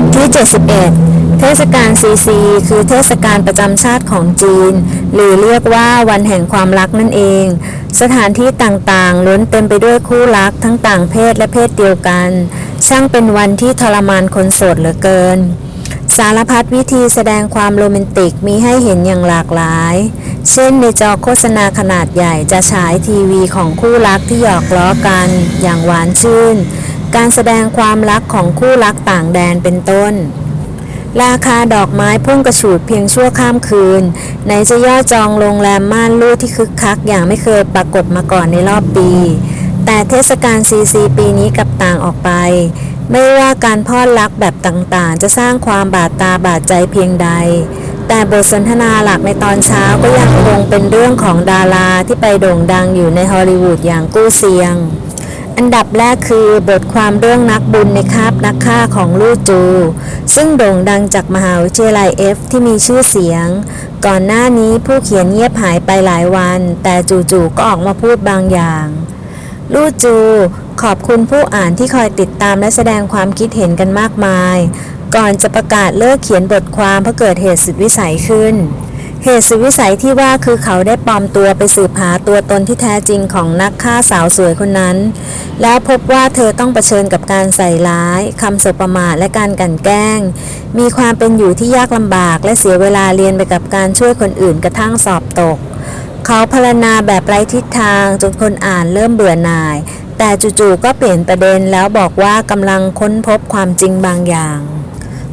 ทที่ 71 เทศกาลซีซี คือเทศกาลประจำชาติของจีน หรือเรียกว่าวันแห่งความรักนั่นเอง สถานที่ต่างๆล้วนเต็มไปด้วยคู่รักทั้งต่างเพศและเพศเดียวกัน ช่างเป็นวันที่ทรมานคนโสดเหลือเกิน สารพัดวิธีแสดงความโรแมนติกมีให้เห็นอย่างหลากหลาย เช่นในจอโฆษณาขนาดใหญ่จะฉายทีวีของคู่รักที่หยอกล้อกัน อย่างหวานชื่น การแสดงความรักของคู่รักต่างแดนเป็นต้น ราคาดอกไม้พุ่งกระฉูดเพียงชั่วข้ามคืนไหนจะยอดจองโรงแรมม่านรูดที่คึกคักอย่างไม่เคยปรากฏมาก่อนในรอบปี แต่เทศกาลซีซีปีนี้กับต่างออกไป ไม่ว่าการพอดรักแบบต่างๆ จะสร้างความบาดตาบาดใจเพียงใดแต่บทสนทนาหลักในตอนเช้าก็ยังคงเป็นเรื่องของดาราที่ไปโด่งดังอยู่ในฮอลลีวูดอย่างกู้เซียง อันดับแรกคือบทความเรื่องนักบุญในคาบนักฆ่าของลู่จู ซึ่งโด่งดังจากมหาวิทยาลัยเอฟที่มีชื่อเสียง ก่อนหน้านี้ผู้เขียนเงียบหายไปหลายวัน แต่จู่ๆก็ออกมาพูดบางอย่าง ลู่จู ขอบคุณผู้อ่านที่คอยติดตามและแสดงความคิดเห็นกันมากมาย ก่อนจะประกาศเลิกเขียนบทความเพราะเกิดเหตุสุดวิสัยขึ้น เหตุสุดวิสัยที่ว่าคือเขาได้ปลอมตัวไปสืบหาตัวตนที่แท้จริงของนักฆ่าสาวสวยคนนั้น แล้วพบว่าเธอต้องเผชิญกับการใส่ร้ายคำสบประมาทและการกลั่นแกล้ง มีความเป็นอยู่ที่ยากลำบาก และเสียเวลาเรียนไปกับการช่วยคนอื่นกระทั่งสอบตก เขาพรรณนาแบบไร้ทิศทางจนคนอ่านเริ่มเบื่อหน่าย แต่จู่ๆก็เปลี่ยนประเด็นแล้วบอกว่ากำลังค้นพบความจริงบางอย่าง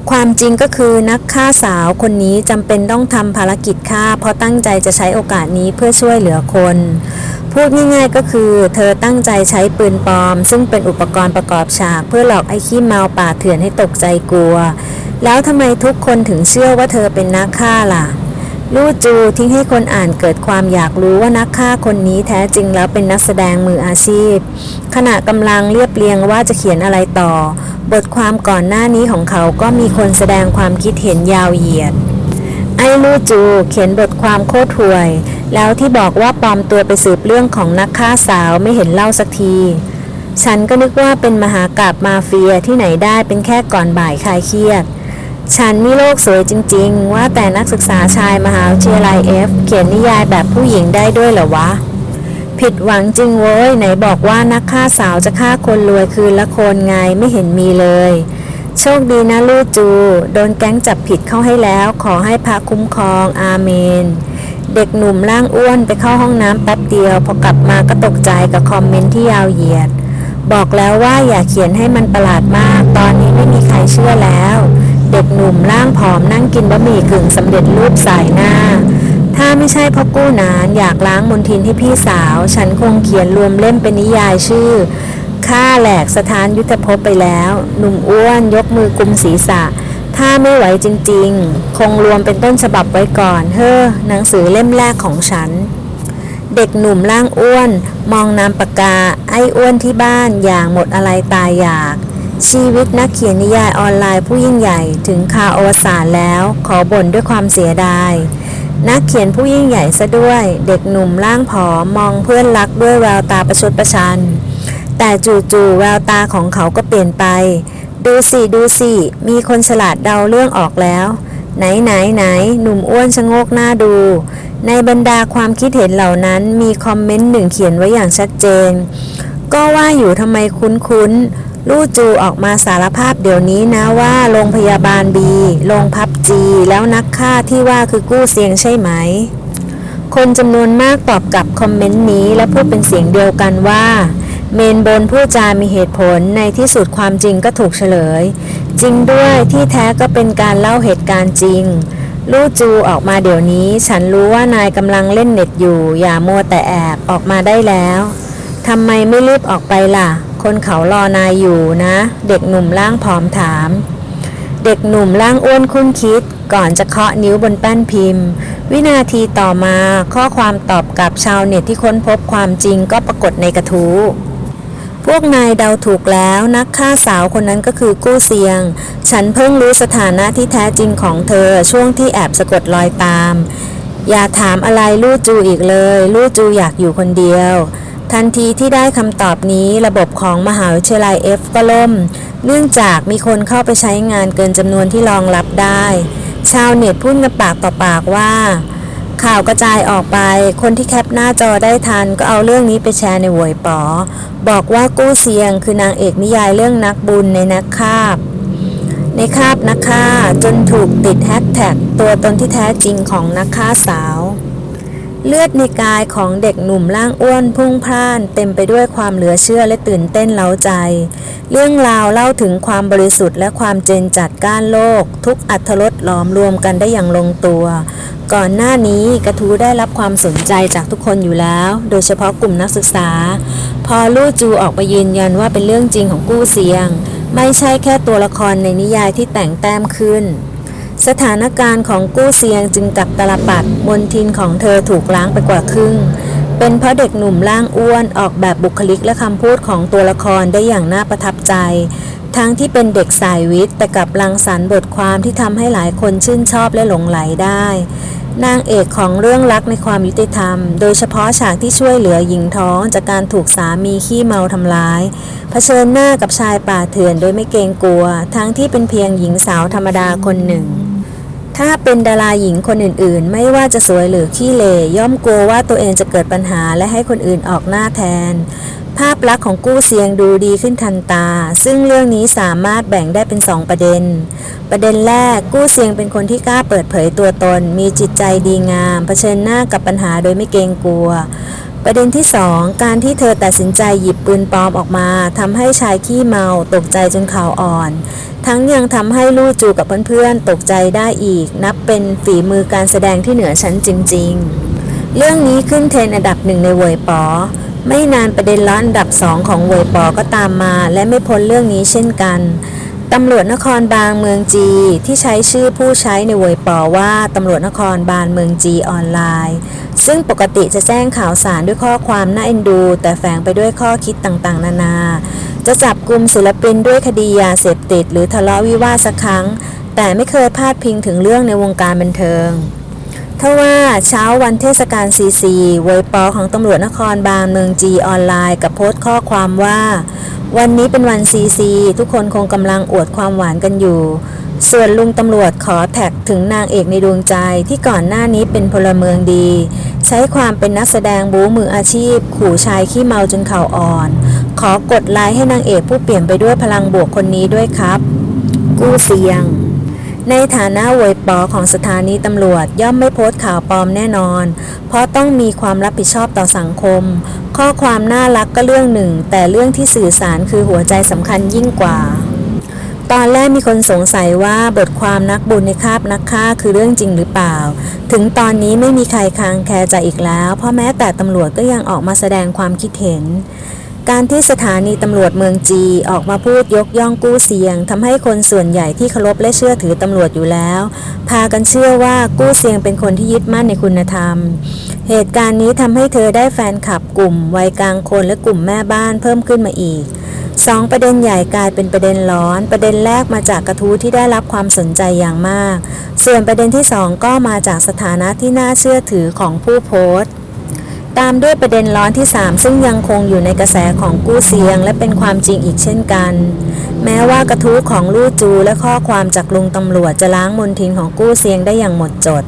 ความจริงก็คือนักฆ่าสาวคนนี้จำเป็นต้องทำภารกิจฆ่า เพราะตั้งใจจะใช้โอกาสนี้เพื่อช่วยเหลือคน พูดง่ายๆก็คือ เธอตั้งใจใช้ปืนปลอม ซึ่งเป็นอุปกรณ์ประกอบฉาก เพื่อหลอกไอ้ขี้เมาป่าเถื่อนให้ตกใจกลัว แล้วทำไมทุกคนถึงเชื่อว่าเธอเป็นนักฆ่าล่ะลู่จูทิ้งให้คนอ่านเกิดความอยากรู้ว่านักฆ่าคนนี้แท้จริงแล้วเป็นนักแสดงมืออาชีพ ขณะกำลังเรียบเรียงว่าจะเขียนอะไรต่อ บทความก่อนหน้านี้ของเขาก็มีคนแสดงความคิดเห็นยาวเหยียด ไอ้ลูจูเขียนบทความโคตรห่วย แล้วที่บอกว่าปลอมตัวไปสืบเรื่องของนักฆ่าสาวไม่เห็นเล่าสักที ฉันก็นึกว่าเป็นมหากราบมาเฟียที่ไหนได้เป็นแค่ก่อนบ่ายคลายเครียด ฉันมีโลกสวยจริง ๆ ว่าแต่นักศึกษาชายมหาวิทยาลัยเอฟเขียนนิยายแบบผู้หญิงได้ด้วยเหรอวะ ผิดหวังจริงเว้ย ไหนบอกว่านักฆ่าสาวจะฆ่าคนรวยคืนละคนไงไม่เห็นมีเลย โชคดีนะลูกจู โดนแก๊งจับผิดเข้าให้แล้ว ขอให้พระคุ้มครองอาเมน เด็กหนุ่มร่างอ้วนไปเข้าห้องน้ำแป๊บเดียว พอกลับมาก็ตกใจกับคอมเมนต์ที่ยาวเหยียด บอกแล้วว่าอย่าเขียนให้มันประหลาดมาก ตอนนี้ไม่มีใครเชื่อแล้ว เด็กหนุ่มร่างผอมนั่งกินบะหมี่กึ่งสำเร็จรูปสายหน้า ถ้าไม่ใช่เพราะกู้นานอยากล้างมนทินให้พี่สาว ฉันคงเขียนรวมเล่มเป็นนิยายชื่อฆ่าแหลกสถานยุทธภพไปแล้ว หนุ่มอ้วนยกมือกุมศีรษะ ถ้าไม่ไหวจริงๆ คงรวมเป็นต้นฉบับไว้ก่อน เฮ้อหนังสือเล่มแรกของฉัน เด็กหนุ่มร่างอ้วน มองนามปากกา ไอ้อ้วนที่บ้านอย่างหมดอะไรตายอยาก ชีวิตนักเขียนนิยายออนไลน์ผู้ยิ่งใหญ่ถึงคาอวสานแล้ว ขอบ่นด้วยความเสียดาย นักเขียนผู้ยิ่งใหญ่ซะด้วย เด็กหนุ่มร่างผอมมองเพื่อนรักด้วยแววตาประชดประชัน แต่จู่ๆแววตาของเขาก็เปลี่ยนไป ดูสิดูสิ มีคนฉลาดเดาเรื่องออกแล้ว ไหนไหนไหนหนุ่มอ้วนชะโงกหน้าดู ในบรรดาความคิดเห็นเหล่านั้นมีคอมเมนต์หนึ่งเขียนไว้อย่างชัดเจน ก็ว่าอยู่ทำไมคุ้นๆ ลู่จูออกมาสารภาพเดี๋ยวนี้นะว่าโรงพยาบาลบีโรงพับจี แล้วนักฆ่าที่ว่าคือกู้เซียงใช่ไหม คนจำนวนมากตอบกลับคอมเมนต์นี้และพูดเป็นเสียงเดียวกันว่า เมนบนผู้จามีเหตุผลในที่สุดความจริงก็ถูกเฉลย จริงด้วยที่แท้ก็เป็นการเล่าเหตุการณ์จริงลู่จูออกมาเดี๋ยวนี้ ฉันรู้ว่านายกำลังเล่นเน็ตอยู่ อย่ามัวแต่แอบออกมาได้แล้วทำไมไม่รีบออกไปล่ะ คนเขารอนายอยู่นะ เด็กหนุ่มร่างผอมถาม เด็กหนุ่มร่างอ้วนคุ้นคิด ก่อนจะเคาะนิ้วบนแป้นพิมพ์ วินาทีต่อมาข้อความตอบกับชาวเน็ตที่ค้นพบความจริงก็ปรากฏในกระทู้พวกนายเดาถูกแล้วนักฆ่าสาวคนนั้นก็คือกู้เซียง ฉันเพิ่งรู้สถานะที่แท้จริงของเธอช่วงที่แอบสะกดรอยตาม อย่าถามอะไรลู่จูอีกเลย ลู่จูอยากอยู่คนเดียว ทันทีที่ได้คำตอบนี้ระบบของมหาวิทยาลัย F ก็ล่ม เนื่องจากมีคนเข้าไปใช้งานเกินจำนวนที่รองรับได้ ชาวเน็ตพูดกันปากต่อปากว่า ข่าวกระจายออกไป คนที่แคปหน้าจอได้ทันก็เอาเรื่องนี้ไปแชร์ในหวยป๋อ บอกว่ากู้เซียงคือนางเอกนิยายเรื่องนักบุญในนักคาบ ในคาบนักฆ่าจนถูกติดแฮชแท็กตัวตนที่แท้จริงของนักฆ่าสาว เลือดในกายของเด็กหนุ่มร่างอ้วนพุ่งพล่าน เต็มไปด้วยความเหลือเชื่อและตื่นเต้นเล้าใจ เรื่องราวเล่าถึงความบริสุทธิ์และความเจนจัดก้านโลก ทุกอัธรสหลอมรวมกันได้อย่างลงตัว ก่อนหน้านี้กระทู้ได้รับความสนใจจากทุกคนอยู่แล้ว โดยเฉพาะกลุ่มนักศึกษา พอลู่จูออกมายืนยันว่าเป็นเรื่องจริงของกู้เสียง ไม่ใช่แค่ตัวละครในนิยายที่แต่งแต้มขึ้น สถานการณ์ของกู้เซียงจึงกับตลปัดมนทินของเธอถูกล้างไปกว่าครึ่ง เป็นเพราะเด็กหนุ่มร่างอ้วนออกแบบบุคลิกและคำพูดของตัวละครได้อย่างน่าประทับใจ ทั้งที่เป็นเด็กสายวิทย์แต่กับรังสรรบทความที่ทำให้หลายคนชื่นชอบและหลงไหลได้ นางเอกของเรื่องรักในความยุติธรรม โดยเฉพาะฉากที่ช่วยเหลือหญิงท้องจากการถูกสามีขี้เมาทำร้ายเผชิญหน้ากับชายป่าเถื่อนโดยไม่เกรงกลัว ทั้งที่เป็นเพียงหญิงสาวธรรมดาคนหนึ่ง ถ้าเป็นดาราหญิงคนอื่นๆ ไม่ว่าจะสวยหรือขี้เหร่ย่อมกลัวว่าตัวเองจะเกิดปัญหาและให้คนอื่นออกหน้าแทน ภาพลักษณ์ของกู้เซียงดูดีขึ้นทันตา ซึ่งเรื่องนี้สามารถแบ่งได้เป็นสองประเด็น ประเด็นแรกกู้เซียงเป็นคนที่กล้าเปิดเผยตัวตน มีจิตใจดีงามเผชิญหน้ากับปัญหาโดยไม่เกรงกลัวประเด็นที่ 2 การที่เธอตัดสินใจหยิบปืนปลอมออกมาทำให้ชายขี้เมาตกใจจนเข่าอ่อน ทั้งยังทำให้ลู่จูกับเพื่อนๆ ตกใจได้อีก นับเป็นฝีมือการแสดงที่เหนือชั้นจริง ๆ เรื่องนี้ขึ้นเทรนด์อันดับหนึ่งในเวยปอ ไม่นานประเด็นร้อนอันดับสองของเวยปอก็ตามมา และไม่พ้นเรื่องนี้เช่นกันตำรวจนครบางเมืองจีที่ใช้ชื่อผู้ใช้ในเวยปอว่าตำรวจนครบาลเมืองจีออนไลน์ ซึ่งปกติจะแจ้งข่าวสารด้วยข้อความน่าเอ็นดู แต่แฝงไปด้วยข้อคิดต่างๆ นานา จะจับกลุ่มศิลปินด้วยคดียาเสพติด หรือทะเลาะวิวาทสักครั้ง แต่ไม่เคยพาดพิงถึงเรื่องในวงการบันเทิงทว่าเช้าวันเทศกาลซีซีเวยปอของตำรวจนครบาลเมืองจีออนไลน์กับโพสต์ข้อความว่า วันนี้เป็นวันซีซีทุกคนคงกำลังอวดความหวานกันอยู่ ส่วนลุงตำรวจขอแท็กถึงนางเอกในดวงใจที่ก่อนหน้านี้เป็นพลเมืองดี ใช้ความเป็นนักแสดงบู๊มืออาชีพ ขู่ชายขี้เมาจนเข่าอ่อน ขอกดไลค์ให้นางเอกผู้เปลี่ยนไปด้วยพลังบวกคนนี้ด้วยครับ กู้เสียง ในฐานะวยปอของสถานีตำรวจย่อมไม่โพสต์ข่าวปลอมแน่นอน เพราะต้องมีความรับผิดชอบต่อสังคม ข้อความน่ารักก็เรื่องหนึ่ง แต่เรื่องที่สื่อสารคือหัวใจสำคัญยิ่งกว่า ตอนแรกมีคนสงสัยว่าบทความนักบุญในคาบนักฆ่าคือเรื่องจริงหรือเปล่า ถึงตอนนี้ไม่มีใครคลางแคลใจอีกแล้ว เพราะแม้แต่ตำรวจก็ยังออกมาแสดงความคิดเห็น การที่สถานีตำรวจเมืองจีออกมาพูดยกย่องกู้เสียงทำให้คนส่วนใหญ่ที่เคารพและเชื่อถือตำรวจอยู่แล้ว พากันเชื่อว่ากู้เสียงเป็นคนที่ยึดมั่นในคุณธรรม เหตุการณ์นี้ทำให้เธอได้แฟนคลับกลุ่มวัยกลางคนและกลุ่มแม่บ้านเพิ่มขึ้นมาอีก สองประเด็นใหญ่กลายเป็นประเด็นร้อน ประเด็นแรกมาจากกระทู้ที่ได้รับความสนใจอย่างมาก ส่วนประเด็นที่สองก็มาจากสถานะที่น่าเชื่อถือของผู้โพสต์ตามด้วยประเด็นร้อนที่ 3 ซึ่งยังคงอยู่ในกระแสของกู้เสียง และเป็นความจริงอีกเช่นกัน แม้ว่ากระทู้ของลู่จูและข้อความจากลุงตำรวจจะล้างมนทินของกู้เสียงได้อย่างหมดจด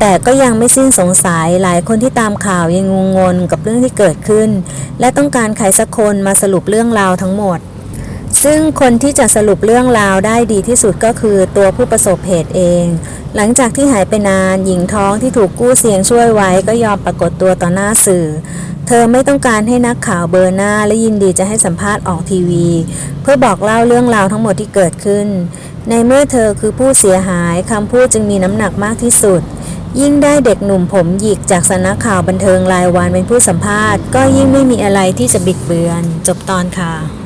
แต่ก็ยังไม่สิ้นสงสัยหลายคนที่ตามข่าวยังงงงนกับเรื่องที่เกิดขึ้น และต้องการใครสักคนมาสรุปเรื่องราวทั้งหมด ซึ่งคนที่จะสรุปเรื่องราวได้ดีที่สุดก็คือตัวผู้ประสบเหตุเอง หลังจากที่หายไปนานหญิงท้องที่ถูกกู้เสียงช่วยไว้ก็ยอมปรากฏตัวต่อหน้าสื่อ เธอไม่ต้องการให้นักข่าวเบอร์หน้าและยินดีจะให้สัมภาษณ์ออกทีวี เพื่อบอกเล่าเรื่องราวทั้งหมดที่เกิดขึ้น ในเมื่อเธอคือผู้เสียหายคำพูดจึงมีน้ำหนักมากที่สุด ยิ่งได้เด็กหนุ่มผมหยิกจากสำนักข่าวบันเทิงรายวันเป็นผู้สัมภาษณ์ ก็ยิ่งไม่มีอะไรที่จะบิดเบือน จบตอนค่ะ